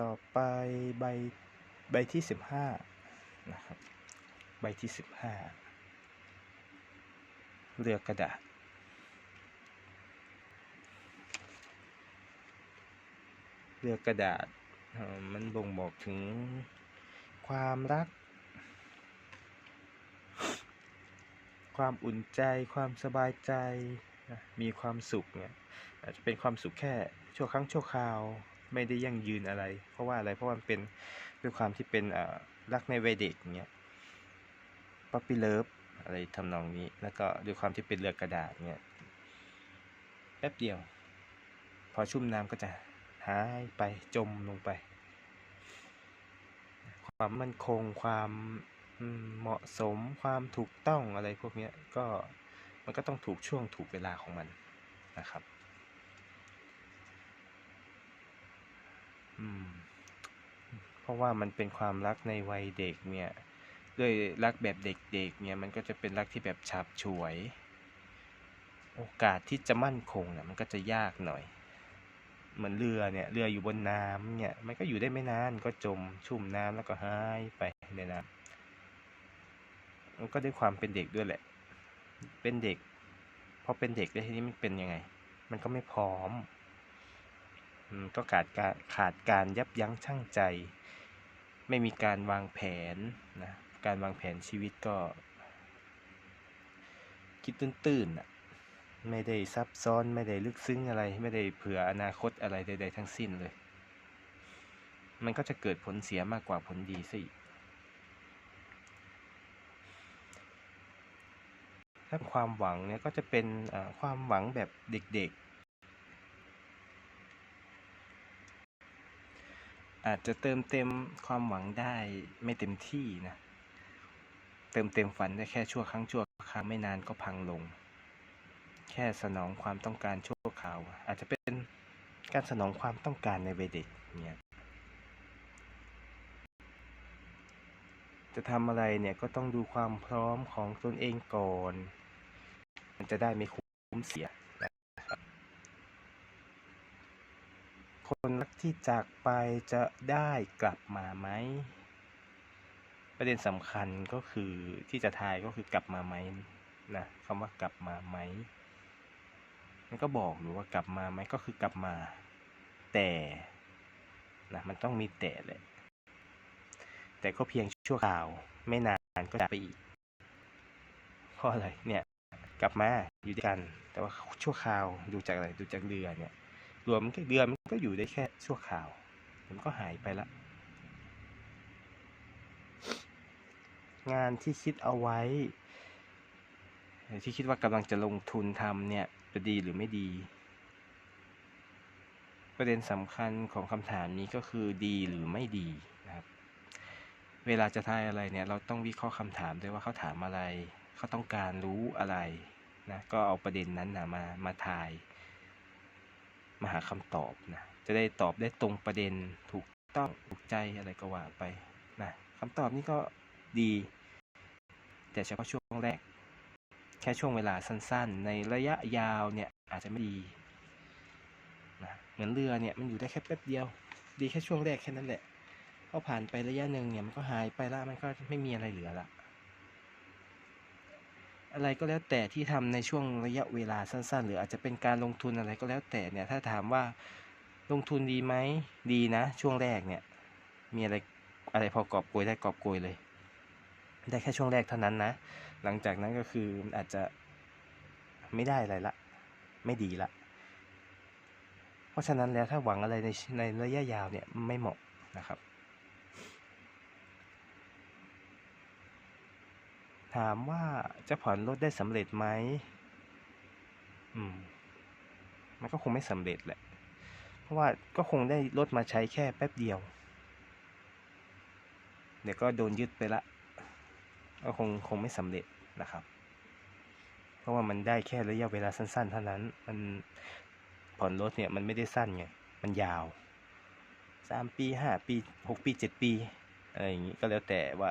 ต่อไปใบใบที่สิบห้านะครับ ใบที่สิบห้าเรือกระดาษเรือกระดาษ มันบ่งบอกถึงความรัก ความอุ่นใจความสบายใจ มีความสุขเนี่ยอาจจะเป็นความสุขแค่ชั่วครั้งชั่วคราว ไม่ได้ยั่งยืนอะไร เพราะว่าอะไรเพราะว่ามันเป็นด้วยความที่เป็นรักในวัยเด็กเนี่ยป๊อปปี้เลิฟอะไรทำนองนี้ แล้วก็ด้วยความที่เป็นเรือกระดาษเนี่ยแป๊บเดียว พอชุ่มน้ำก็จะหายไปจมลงไป ความมั่นคงความเหมาะสมความถูกต้องอะไรพวกนี้ก็มันก็ต้องถูกช่วงถูกเวลาของมันนะครับอืม เพราะว่ามันเป็นความรักในวัยเด็กเนี่ย ด้วยรักแบบเด็กๆ เนี่ย มันก็จะเป็นรักที่แบบฉับฉวย โอกาสที่จะมั่นคงเนี่ยมันก็จะยากหน่อย เหมือนเรือเนี่ย เรืออยู่บนน้ำเนี่ย มันก็อยู่ได้ไม่นาน ก็จมชุ่มน้ำแล้วก็หายไปในน้ำมันก็ด้วยความเป็นเด็กด้วยแหละ เป็นเด็กพอเป็นเด็กแล้วทีนี้มันเป็นยังไง มันก็ไม่พร้อมอืม ก็ขาดการขาดการยับยั้งชั่งใจ ไม่มีการวางแผนนะการวางแผนชีวิตก็ คิดตื้นๆน่ะไม่ได้ซับซ้อนไม่ได้ลึกซึ้งอะไร ไม่ได้เผื่ออนาคตอะไรใด ๆ ทั้งสิ้นเลย มันก็จะเกิดผลเสียมากกว่าผลดีซะอีกถ้าความหวังเนี่ยก็จะเป็นความหวังแบบเด็ก อาจจะเติมเต็มความหวังได้ไม่เต็มที่นะ เติมเต็มฝันได้แค่ชั่วครั้งชั่วคราวไม่นานก็พังลง แค่สนองความต้องการชั่วคราว อาจจะเป็นการสนองความต้องการในวัยเด็กเนี่ยจะทำอะไรเนี่ยก็ต้องดูความพร้อมของตนเองก่อน มันจะได้ไม่คุ้มเสียนะครับ คนรักที่จากไปจะได้กลับมาไหม ประเด็นสำคัญก็คือที่จะทายก็คือกลับมาไหมนะคำว่ากลับมาไหม มันก็บอกอยู่ว่ากลับมาไหมก็คือกลับมา แต่นะมันต้องมีแต่แหละแต่ก็เพียงชั่วคราว ไม่นานก็จากไปอีกเพราะอะไรเนี่ยกลับมาอยู่ด้วยกัน แต่ว่าชั่วคราวดูจากอะไรดูจากเรือเนี่ยรวมมันก็เรือน ก็อยู่ได้แค่ชั่วคราว มันก็หายไปละ งานที่คิดเอาไว้ ที่คิดว่ากำลังจะลงทุนทำเนี่ย จะดีหรือไม่ดี ประเด็นสำคัญของคำถามนี้ก็คือดีหรือไม่ดีนะครับ เวลาจะทายอะไรเนี่ย เราต้องวิเคราะห์คำถามด้วยว่าเขาถามอะไร เขาต้องการรู้อะไรนะก็เอาประเด็นนั้นนะมามาทาย มาหาคำตอบนะจะได้ตอบได้ตรงประเด็นถูกต้องถูกใจอะไรก็ว่าไปนะคำตอบนี้ก็ดี แต่เฉพาะช่วงแรก แค่ช่วงเวลาสั้นๆ ในระยะยาวเนี่ยอาจจะไม่ดีนะเหมือนเรือเนี่ยมันอยู่ได้แค่แป๊บเดียว ดีแค่ช่วงแรกแค่นั้นแหละพอผ่านไประยะหนึ่งเนี่ยมันก็หายไปละมันก็ไม่มีอะไรเหลือละ อะไรก็แล้วแต่ที่ทำในช่วงระยะเวลาสั้น ๆ หรืออาจจะเป็นการลงทุนอะไรก็แล้วแต่เนี่ยถ้าถามว่าลงทุนดีไหมดีนะ ช่วงแรกเนี่ย มีอะไรอะไรพอกอบโกยได้กอบโกยเลย ได้แค่ช่วงแรกเท่านั้นนะ หลังจากนั้นก็คือมันอาจจะไม่ได้อะไรละ ไม่ดีละ เพราะฉะนั้นแล้วถ้าหวังอะไรในในระยะยาวเนี่ยไม่เหมาะนะครับ ถามว่าจะผ่อนรถได้สำเร็จไหมอืม มันก็คงไม่สำเร็จแหละ เพราะว่าก็คงได้รถมาใช้แค่แป๊บเดียว เดี๋ยวก็โดนยึดไปละ ก็คงคงไม่สำเร็จนะครับ เพราะว่ามันได้แค่ระยะเวลาสั้น ๆ เท่านั้น มันผ่อนรถเนี่ยมันไม่ได้สั้นไง มันยาวสามปีห้าปีหกปีเจ็ดปี อะไรอย่างนี้ก็แล้วแต่ว่า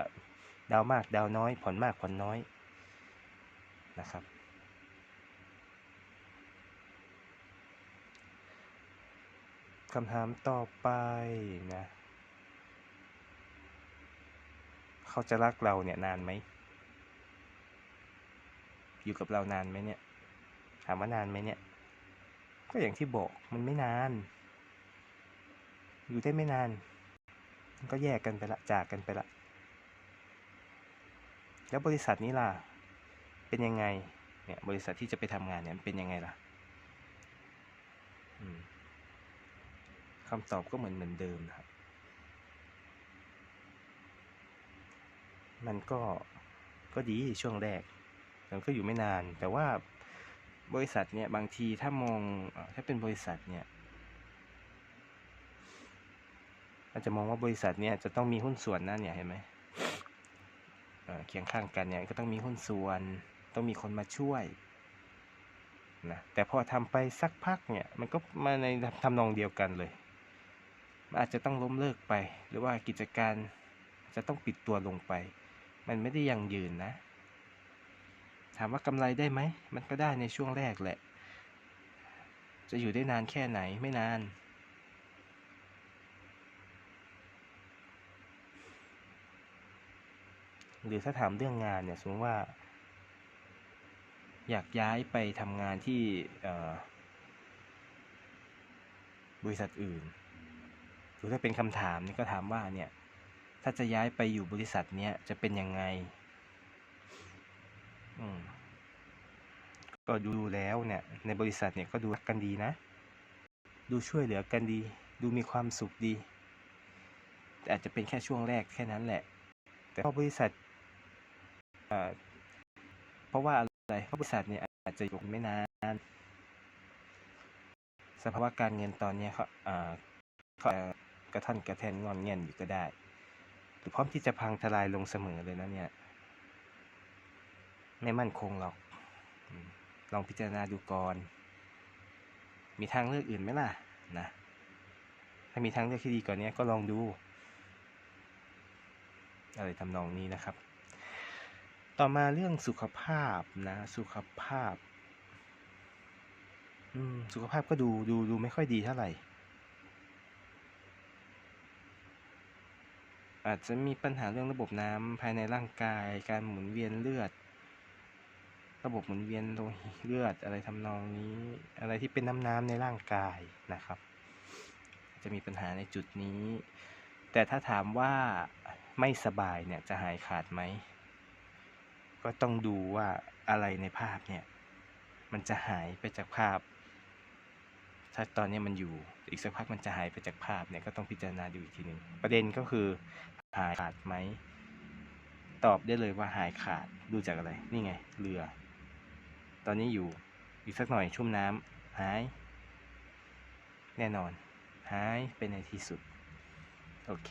ดาวมากดาวน้อย ผ่อนมากผ่อนน้อยนะครับ คำถามต่อไปนะ เขาจะรักเราเนี่ยนานไหม อยู่กับเรานานไหมเนี่ย ถามว่านานไหมเนี่ย ก็อย่างที่บอกมันไม่นาน อยู่ได้ไม่นาน ก็แยกกันไปละจากกันไปละ แล้วบริษัทนี้ล่ะ เป็นยังไง เนี่ยบริษัทที่จะไปทำงานเนี่ยมันเป็นยังไงล่ะอืมคำตอบก็เหมือนเหมือนเดิมนะครับ มันก็ก็ดีช่วงแรกแต่มันก็อยู่ไม่นาน แต่ว่าบริษัทเนี่ยบางทีถ้ามองถ้าเป็นบริษัทเนี่ยอาจจะมองว่าบริษัทเนี่ยจะต้องมีหุ้นส่วนนะเนี่ยเห็นไหม เคียงข้างกันเนี่ยก็ต้องมีหุ้นส่วน ต้องมีคนมาช่วยนะแต่พอทำไปสักพักเนี่ยมันก็มาในทำนองเดียวกันเลยมันอาจจะต้องล้มเลิกไป หรือว่ากิจการจะต้องปิดตัวลงไป มันไม่ได้ยั่งยืนนะ ถามว่ากำไรได้ไหม มันก็ได้ในช่วงแรกแหละ จะอยู่ได้นานแค่ไหนไม่นาน หรือถ้าถามเรื่องงานเนี่ยสมมติว่า อยากย้ายไปทำงานที่บริษัทอื่น หรือถ้าเป็นคำถามนี่ก็ถามว่าเนี่ยถ้าจะย้ายไปอยู่บริษัทเนี้ยจะเป็นยังไง อืมก็ดูแล้วเนี่ย ในบริษัทเนี่ยก็ดูรักกันดีนะ ดูช่วยเหลือกันดี ดูมีความสุขดี แต่อาจจะเป็นแค่ช่วงแรกแค่นั้นแหละ แต่พอบริษัท เพราะว่าอะไรเพราะบริษัทเนี่ยอาจจะอยู่ไม่นานสภาวะการเงินตอนนี้เขาเขากระท่อนกระแทนงอนเงียนอยู่ก็ได้หรือพร้อมที่จะพังทลายลงเสมอเลยนะเนี่ย ไม่มั่นคงหรอก ลองพิจารณาดูก่อน มีทางเลือกอื่นไหมล่ะนะ ถ้ามีทางเลือกที่ดีกว่านี้ก็ลองดู อะไรทำนองนี้นะครับ ต่อมาเรื่องสุขภาพนะ สุขภาพ อืม สุขภาพก็ดูดูดูไม่ค่อยดีเท่าไหร่ อาจจะมีปัญหาเรื่องระบบน้ำภายในร่างกาย การหมุนเวียนเลือด ระบบหมุนเวียนโลหิตเลือดอะไรทำนองนี้ อะไรที่เป็นน้ำน้ำในร่างกายนะครับ จะมีปัญหาในจุดนี้ แต่ถ้าถามว่าไม่สบายเนี่ยจะหายขาดไหม ก็ต้องดูว่าอะไรในภาพเนี่ย มันจะหายไปจากภาพ ถ้าตอนนี้มันอยู่อีกสักพักมันจะหายไปจากภาพเนี่ยก็ต้องพิจารณาดูอีกทีหนึ่งประเด็นก็คือหายขาดไหมตอบได้เลยว่าหายขาดดูจากอะไร นี่ไง เรือ ตอนนี้อยู่อีกสักหน่อยชุ่มน้ำหาย แน่นอน หายไปในที่สุด โอเค